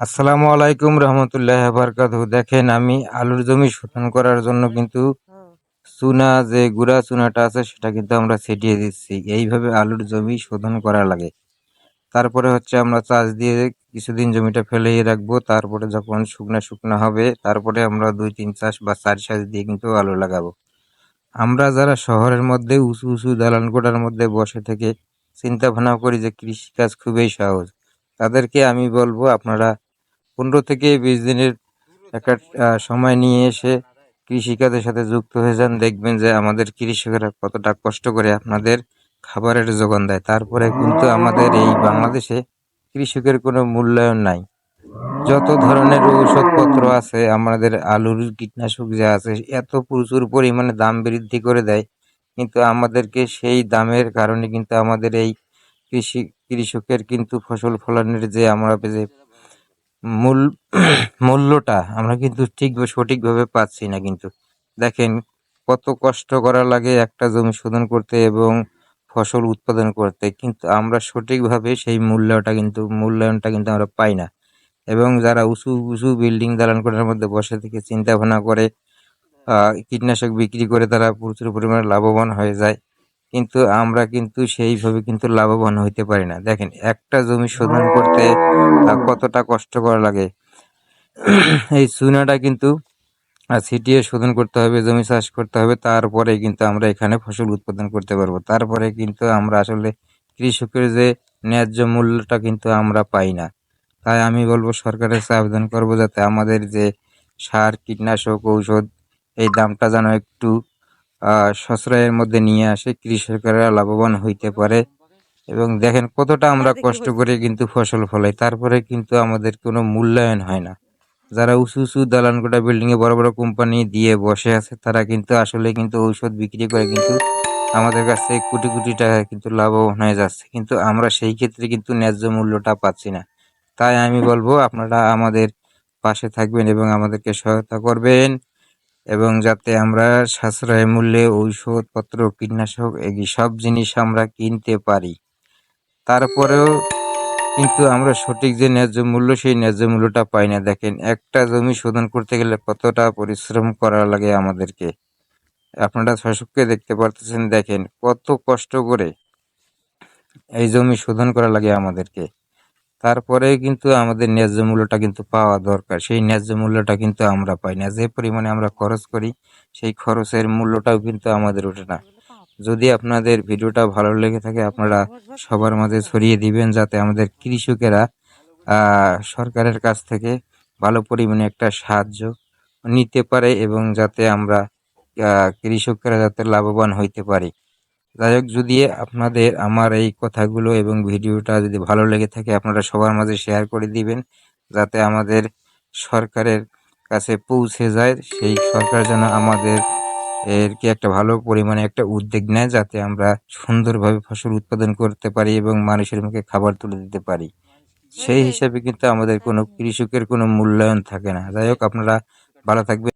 আসসালামু আলাইকুম রহমতুল্লাহ বারকাত দেখেন, আমি আলুর জমি শোধন করার জন্য কিন্তু চুনা, যে গুড়া চুনাটা আছে, সেটা কিন্তু আমরা ছিটিয়ে দিচ্ছি। এইভাবে আলুর জমি শোধন করা লাগে। তারপরে হচ্ছে আমরা চাষ দিয়ে কিছুদিন জমিটা ফেলেই রাখব। তারপরে যখন শুকনা শুকনো হবে, তারপরে আমরা দুই, তিন চাষ বা চার চাষ দিয়ে কিন্তু আলু লাগাবো। আমরা যারা শহরের মধ্যে উঁচু উঁচু দালান কোটার মধ্যে বসে থেকে চিন্তা ভাবনা করি যে কৃষিকাজ খুবই সহজ। তাদেরকে আমি বলব, আপনারা পনেরো থেকে বিশ দিনের একটা সময় নিয়ে এসে কৃষিকাজের সাথে যুক্ত হয়ে যান। দেখবেন যে আমাদের কৃষকেরা কতটা কষ্ট করে আপনাদের খাবারের যোগান দেয়। তারপরে কিন্তু আমাদের এই বাংলাদেশে কৃষকের কোনো মূল্যায়ন নাই। যত ধরনের ঔষধপত্র আছে, আমাদের আলুর কীটনাশক যা আছে, এত প্রচুর পরিমাণে দাম বৃদ্ধি করে দেয়। কিন্তু আমাদেরকে সেই দামের কারণে কিন্তু আমাদের এই কৃষি, কৃষকের কিন্তু ফসল ফলানোর যে আমরা যে মূল, মূল্যটা আমরা কিন্তু ঠিক সঠিকভাবে পাচ্ছি না কিন্তু। দেখেন কত কষ্ট করা লাগে একটা জমি শোধন করতে এবং ফসল উৎপাদন করতে, কিন্তু আমরা সঠিকভাবে সেই মূল্যটা কিন্তু, মূল্যায়নটা কিন্তু আমরা পাই না। এবং যারা উঁচু উঁচু বিল্ডিং দালান কোঠার মধ্যে বসে থেকে চিন্তা ভাবনা করে কীটনাশক বিক্রি করে তারা প্রচুর পরিমাণে লাভবান হয়ে যায়। কিন্তু আমরা কিন্তু সেইভাবে কিন্তু লাভবান হইতে পারি না। দেখেন, একটা জমি শোধন করতে কতটা কষ্ট করা লাগে? এই চুনাটা কিন্তু ছিটিয়ে শোধন করতে হবে, জমি চাষ করতে হবে তারপরে কিন্তু আমরা এখানে ফসল উৎপাদন করতে পারব। তারপরে কিন্তু আমরা আসলে কৃষকের যে ন্যায্য মূল্যটা কিন্তু আমরা পাই না। তাই আমি বলব সরকারের কাছে আবেদন করব যাতে আমাদের যে সার, কীটনাশক, ঔষধ, এই দামটা যেন একটু সাশ্রয়ের মধ্যে নিয়ে আসে কৃষকেরা লাভবান হইতে পারে। এবং দেখেন কতটা আমরা কষ্ট করে কিন্তু ফসল ফলাই তারপরে কিন্তু আমাদের কোনো মূল্যায়ন হয় না। যারা উঁচু উঁচু দালান কোটা বিল্ডিং এ বড় বড় কোম্পানি দিয়ে বসে আছে তারা কিন্তু আসলে কিন্তু ঔষধ বিক্রি করে কিন্তু আমাদের কাছে কোটি কোটি টাকা কিন্তু লাভবান হয়ে যাচ্ছে। কিন্তু আমরা সেই ক্ষেত্রে কিন্তু ন্যায্য মূল্যটা পাচ্ছি না। তাই আমি বলব আপনারা আমাদের পাশে থাকবেন এবং আমাদেরকে সহায়তা করবেন। এবং যাতে আমরা সাশ্রয় মূল্যে ঔষধপত্র কীটনাশক এই সব জিনিস আমরা কিনতে পারি। তারপরেও কিন্তু আমরা সঠিক যে ন্যায্য মূল্য, সেই ন্যায্য মূল্যটা পাই না। দেখেন, একটা জমি শোধন করতে গেলে কতটা পরিশ্রম করা লাগে আমাদেরকে? আপনারা শাসককে দেখতে পারতেছেন, দেখেন, কত কষ্ট করে এই জমি শোধন করা লাগে আমাদেরকে। তারপরে কিন্তু আমাদের ন্যায্য মূল্যটা কিন্তু পাওয়া দরকার। সেই ন্যায্য মূল্যটা কিন্তু আমরা পাই না। যে পরিমাণে আমরা খরচ করি, সেই খরচের মূল্যটাও কিন্তু আমাদের ওঠে না। যদি আপনাদের ভিডিওটা ভালো লেগে থাকে, আপনারা সবার মাঝে ছড়িয়ে দিবেন যাতে আমাদের কৃষকেরা সরকারের কাছ থেকে ভালো পরিমাণে একটা সাহায্য নিতে পারে এবং যাতে আমরা কৃষকেরা যাতে লাভবান হইতে পারি। যাই হোক যদি আপনাদের আমার এই কথাগুলো এবং ভিডিওটা যদি ভালো লেগে থাকে, আপনারা সবার মাঝে শেয়ার করে দিবেন, যাতে আমাদের সরকারের কাছে পৌঁছে যায়। সেই সরকার যেন আমাদের এর কি একটা ভালো পরিমাণে একটা উদ্যোগ নেয়, যাতে আমরা সুন্দরভাবে ফসল উৎপাদন করতে পারি এবং মানুষের মুখে খাবার তুলে দিতে পারি। সেই হিসাবে কিন্তু আমাদের কোনো কৃষকের কোনো মূল্যায়ন থাকে না। যাই হোক আপনারা ভালো থাকবেন।